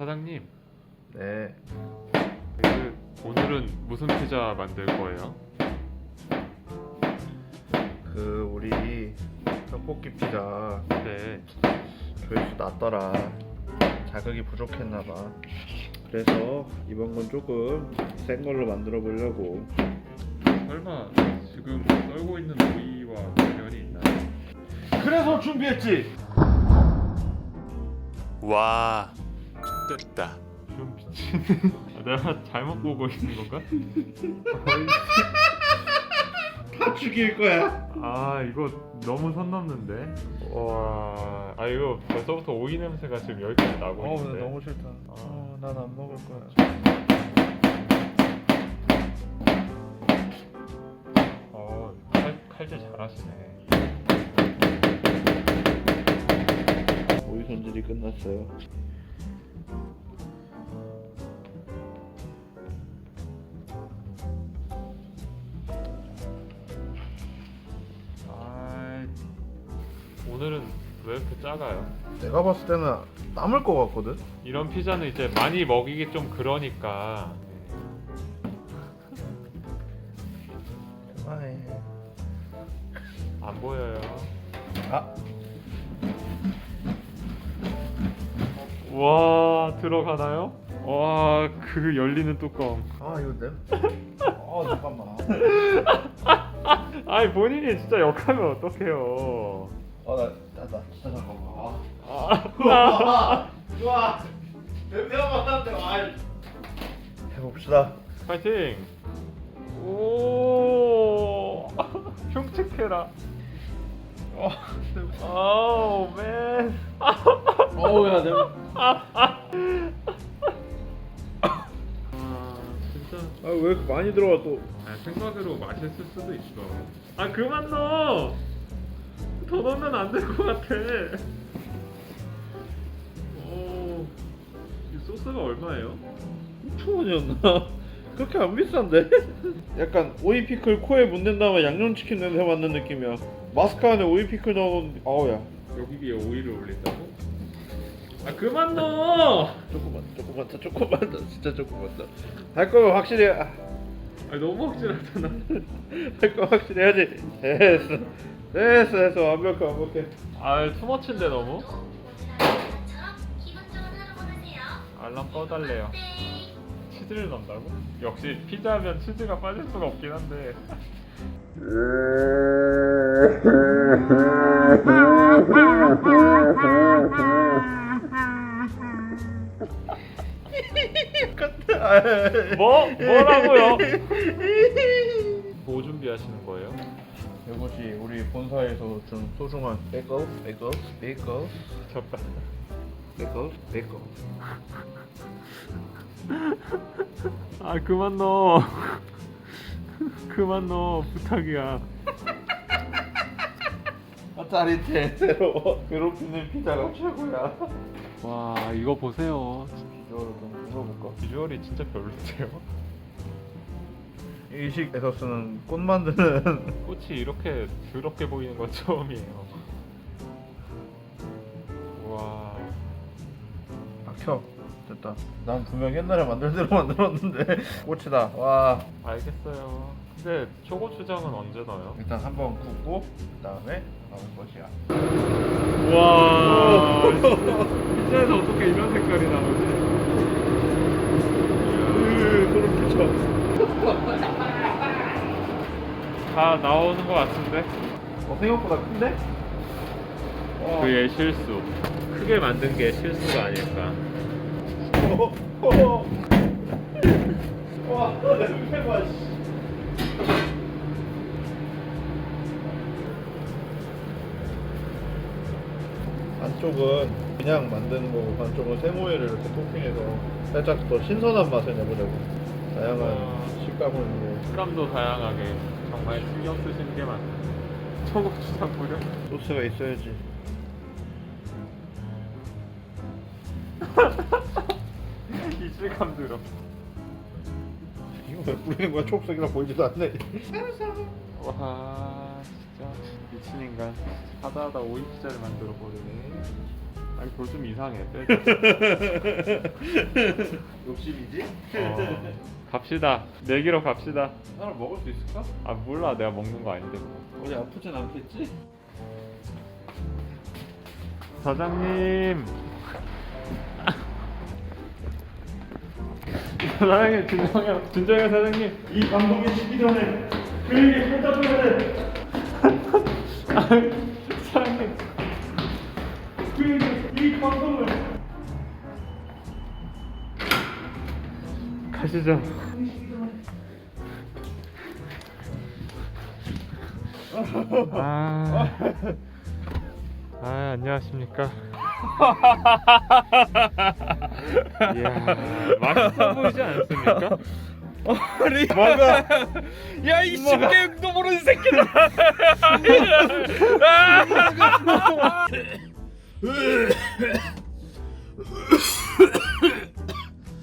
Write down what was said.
사장님, 네. 그 오늘은 무슨 피자 만들 거예요? 그 우리 떡볶이 피자 네. 조회수 낮더라. 자극이 부족했나 봐. 그래서 이번 건 조금 센 걸로 만들어 보려고. 설마 지금 썰고 있는 오이와 관련이 있나요? 그래서 준비했지. 와, 됐다. 좀 미친. 아, 내가 잘못 보고 있는 건가? 다 죽일 거야. 아 이거 너무 선 넘는데. 와, 아 이거 벌써부터 오이 냄새가 지금 여기까지 나고 어, 있는데. 나 너무 싫다. 어, 난 안 먹을 거야. 어, 칼, 칼질 잘하시네. 오이 손질이 끝났어요. 오늘은 왜 이렇게 작아요? 내가 봤을 때는 남을 것 같거든. 이런 피자는 이제 많이 먹이기 좀 그러니까. 아이. 안 보여요. 아, 와 들어가나요? 와 그 열리는 뚜껑. 아 이거 냄. 아 잠깐만. 아니 본인이 진짜 욕하면 어떡해요. 아나 나 나, 진짜 잠깐만. 아, 아. 좋아. 냄새가 맡았는데. 아. 해봅시다. 파이팅. 오 흉측해라. 어. 아우 맨. 어우야 냄. 아 진짜. 아왜 이렇게 많이 들어가 또? 아, 생각으로 맛있을 수도 있어. 아 그만 넣어. 더 넣으면 안 될 것 같아. 오, 이 소스가 얼마예요? 6천 원이었나? 그렇게 안 비싼데? 약간 오이 피클 코에 묻는 다음에 양념치킨 냄새 맡는 느낌이야. 마스크 안에 오이 피클 넣은 아우야. 여기 위에 오이를 올린다고? 아 그만 넣어. 조금만, 조금만 더, 조금만 더, 진짜 조금만 더. 할 거면 확실히 아, 아 너무 확실하잖아. 할 거 확실히 해야지. 됐어, 됐어, 됐어. 완벽해, 완벽해. 아 투머치인데 너무. 알람 꺼달래요. 치즈를 넣는다고? 역시 피자하면 치즈가 빠질 수가 없긴 한데. 뭐 뭐라고요? 뭐 준비하시는 거예요? 이것이 우리 본사에서 준 소중한 베이글, 베이글, 베이글, 졌다. 베이글, 베이글. 아 그만 넣어. 그만 넣어 부탁이야. 아, 짜릿해. 새로워. 괴롭히는 피자가 최고야. 와 이거 보세요. 비주얼을 좀 물어볼까? 비주얼이 진짜 별로인데요? 일식에서 쓰는 꽃 만드는 꽃이 이렇게 더럽게 보이는 건 처음이에요. 와. 아켜 됐다 난 분명 옛날에 만들 대로 만들었는데 꽃이다 와 알겠어요. 근데 초고추장은 언제 넣어요? 일단 한번 굽고 그 다음에 넣을 것이야 와. 피자에서 어떻게 이런 색깔이 나오지? 으 소름 끼쳐 다 나오는 것 같은데? 어 생각보다 큰데? 와. 그의 실수. 크게 만든 게 실수가 아닐까. 어, 어. 와 냄새 봐 씨. 반쪽은 그냥 만드는 거고 반쪽은 생오이를 이렇게 토핑해서 살짝 더 신선한 맛을 내보려고 다양한 와. 식감을 위해 식감도 다양하게 정말 신경 쓰시는 게 많네. 초고추장 뿌려? 소스가 있어야지 이질감 들어. 이거 왜 뿌리는 거야? 초록색이라 보이지도 않네 와 진짜 미친 인간 하다 하다 오이 피자를 만들어 버리네. 아니 그거 좀 이상해. 빼. 욕심이지? 어, 갑시다. 내기로 갑시다. 하나 먹을 수 있을까? 아 몰라 내가 먹는 거 아닌데. 뭐. 어디 아프진 않겠지? 사장님. 사장님 진정해 진정해 사장님. 이 방송이 찍기 전에 그에게 손잡아야 돼. 사장님. 그에게 이 방송을 가시죠. 아, 아 안녕하십니까. 이야 맛있어 보이지 않습니까? 아니 뭐가 야이 십계획도 모르는 새끼들 Uh.